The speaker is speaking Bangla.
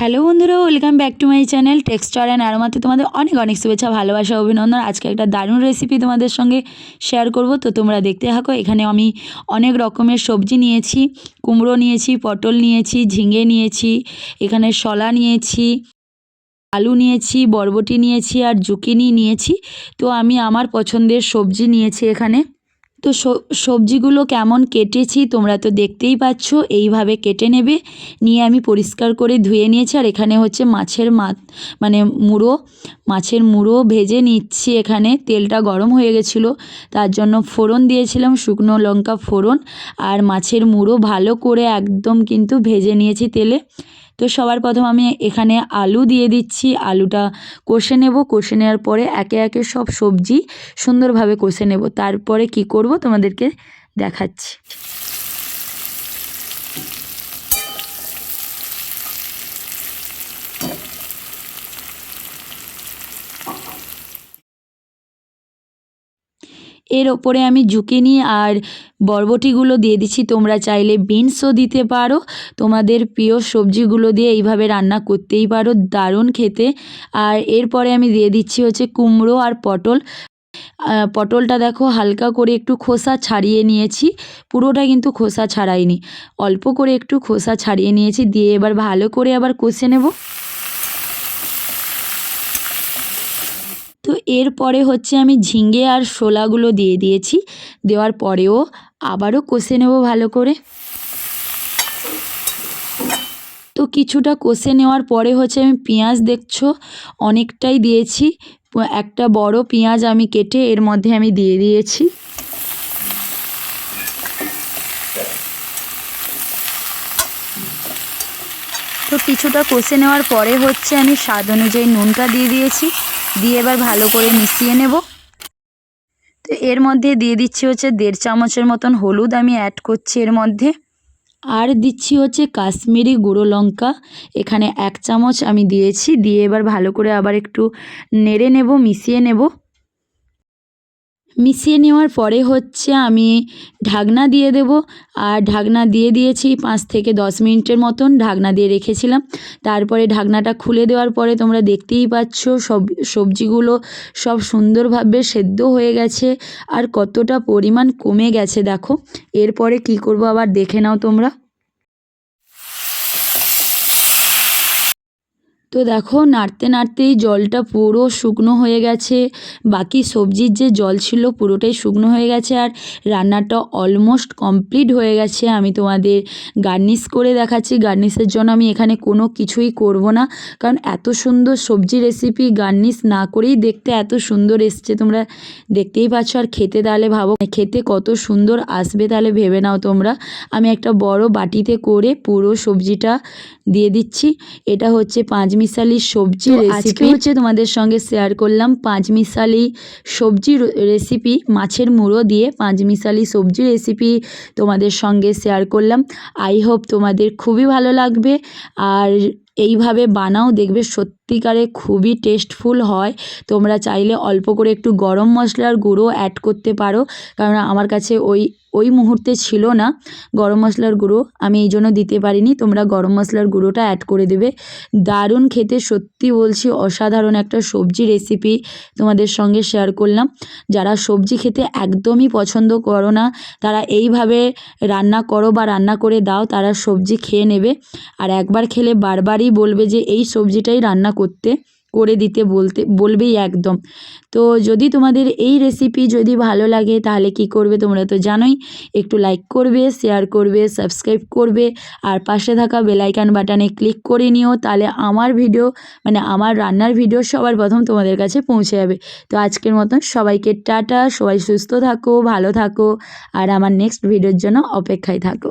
হ্যালো বন্ধুরা, welcome back to my channel texture and আরোমাতে তোমাদের অনেক অনেক শুভেচ্ছা, ভালোবাসা, অভিনন্দন। আজকে একটা দারুণ রেসিপি তোমাদের সঙ্গে শেয়ার করব। তো তোমরা দেখতে থাকো, এখানে আমি অনেক রকমের সবজি নিয়েছি, কুমড়ো নিয়েছি, পটল নিয়েছি, ঝিঙে নিয়েছি, এখানে শলা নিয়েছি, আলু নিয়েছি, বরবটি নিয়েছি আর জুকিনি নিয়েছি। তো আমি আমার পছন্দের সবজি নিয়েছি এখানে। তো সবজিগুলো কেমন কেটেছি তোমরা তো দেখতেই পাচ্ছ, এইভাবে কেটে নেবে। নিয়ে আমি পরিষ্কার করে ধুয়ে নিয়েছি আর এখানে হচ্ছে মাছের মা মানে মুড়ো, মাছের মুড়ো ভেজে নিচ্ছি এখানে। তেলটা গরম হয়ে গেছিল, তার জন্য ফোড়ন দিয়েছিলাম, শুকনো লঙ্কা ফোড়ন আর মাছের মুড়ো ভালো করে একদম কিন্তু ভেজে নিয়েছি তেলে। তো সবার প্রথম আমি এখানে আলু দিয়ে দিচ্ছি। আলুটা কষে নেব। কষে নেওয়ার পরে একে একে সব সবজি সুন্দরভাবে কষে নেব। তারপরে কি করব তোমাদেরকে দেখাচ্ছি। এর ওপরে আমি জুকিনি আর বরবটিগুলো দিয়ে দিচ্ছি। তোমরা চাইলে বিনসও দিতে পারো। তোমাদের প্রিয় সবজিগুলো দিয়ে এইভাবে রান্না করতেই পারো। দারুণ খেতে। আর এরপরে আমি দিয়ে দিচ্ছি হচ্ছে কুমড়ো আর পটল। পটলটা দেখো হালকা করে একটু খোসা ছাড়িয়ে নিয়েছি। পুরোটা কিন্তু খোসা ছাড়াইনি। অল্প করে একটু খোসা ছাড়িয়ে নিয়েছি। দিয়ে এবার ভালো করে আবার কষে নেব তো এরপরে হচ্ছে আমি ঝিঙ্গে আর শোলাগুলো দিয়ে দিয়েছি। দেওয়ার পরেও আবারও কষে নেব ভালো করে। তো কিছুটা কষে নেওয়ার পরে হচ্ছে আমি পেঁয়াজ দেখছ, অনেকটাই দিয়েছি। একটা বড় পেঁয়াজ আমি কেটে এর মধ্যে আমি দিয়ে দিয়েছি। তো কিছুটা কষে নেওয়ার পরে হচ্ছে আমি স্বাদ অনুযায়ী নুনটা দিয়ে দিয়েছি। দিয়ে এবার ভালো করে মিশিয়ে নেব। তো এর মধ্যে দিয়ে দিচ্ছি হচ্ছে দেড় চামচের মতন হলুদ আমি অ্যাড করছি এর মধ্যে। আর দিচ্ছি হচ্ছে কাশ্মীরি গুঁড়ো লঙ্কা, এখানে এক চামচ আমি দিয়েছি। দিয়ে এবার ভালো করে আবার একটু নেড়ে নেব, মিশিয়ে নেব। মিশিয়ে নেওয়ার পরে হচ্ছে আমি ঢাকনা দিয়ে দেব। আর ঢাকনা দিয়ে দিয়েছি পাঁচ থেকে দশ মিনিটের মতন ঢাকনা দিয়ে রেখেছিলাম। তারপরে ঢাকনাটা খুলে দেওয়ার পরে তোমরা দেখতেই পাচ্ছ সব, সবজিগুলো সব সুন্দরভাবে সেদ্ধ হয়ে গেছে। আর কতটা পরিমাণ কমে গেছে দেখো। এরপরে কি করব আবার দেখে নাও তোমরা। তো দেখো, নাড়তে নাড়তেই জলটা পুরো শুকনো হয়ে গেছে। বাকি সবজির যে জল ছিল পুরোটাই শুকনো হয়ে গেছে আর রান্নাটা অলমোস্ট কমপ্লিট হয়ে গেছে। আমি তোমাদের গার্নিশ করে দেখাচ্ছি। গার্নিশের জন্য আমি এখানে কোনো কিছুই করব না। কারণ এত সুন্দর সবজি রেসিপি গার্নিশ না করেই দেখতে এত সুন্দর এসছে। তোমরা দেখতেই পাচ্ছ আর খেতে তাহলে ভাবো খেতে কত সুন্দর আসবে তাহলে ভেবে নাও তোমরা। আমি একটা বড় বাটিতে করে পুরো সবজিটা দিয়ে দিচ্ছি। এটা হচ্ছে পাঁচ মিশালি সবজি রেসিপি হচ্ছে তোমাদের সঙ্গে শেয়ার করলাম পাঁচ মিশালি সবজি রেসিপি মাছের মুড়ো দিয়ে পাঁচ মিশালি সবজি রেসিপি তোমাদের সঙ্গে শেয়ার করলাম। আই হোপ তোমাদের খুবই ভালো লাগবে। আর এইভাবে বানাও, দেখবে সত্যিকারে খুবই টেস্টফুল হয়। তোমরা চাইলে অল্প করে একটু গরম মশলার গুঁড়ো অ্যাড করতে পারো। কারণ আমার কাছে ওই ওই মুহূর্তে ছিল না গরম মশলার গুঁড়ো। আমি এই জন্য দিতে পারিনি। তোমরা গরম মশলার গুঁড়োটা অ্যাড করে দেবে। দারুণ খেতে, সত্যি বলছি, অসাধারণ একটা সবজি রেসিপি তোমাদের সঙ্গে শেয়ার করলাম। যারা সবজি খেতে একদমই পছন্দ করো না, তারা এইভাবে রান্না করো বা রান্না করে দাও, তারা সবজি খেয়ে নেবে। আর একবার খেলে বারবারই বলবে যে এই সবজিটাই রান্না করতে, করে দিতে বলতে, বলবেই একদম। তো যদি তোমাদের এই রেসিপি যদি ভালো লাগে, তাহলে কি করবে তোমরা তো জানোই। একটু লাইক করবে শেয়ার করবে সাবস্ক্রাইব করবে, আর পাশে থাকা বেলাইকান বাটনে ক্লিক করে নিও, তাহলে আমার ভিডিও মানে আমার রান্নার ভিডিও সবার প্রথম তোমাদের কাছে পৌঁছে যাবে। তো আজকের মতন সবাইকে টাটা, সবাই সুস্থ থাকো, ভালো থাকো, আর আমার নেক্সট ভিডিওর জন্য অপেক্ষায় থাকো।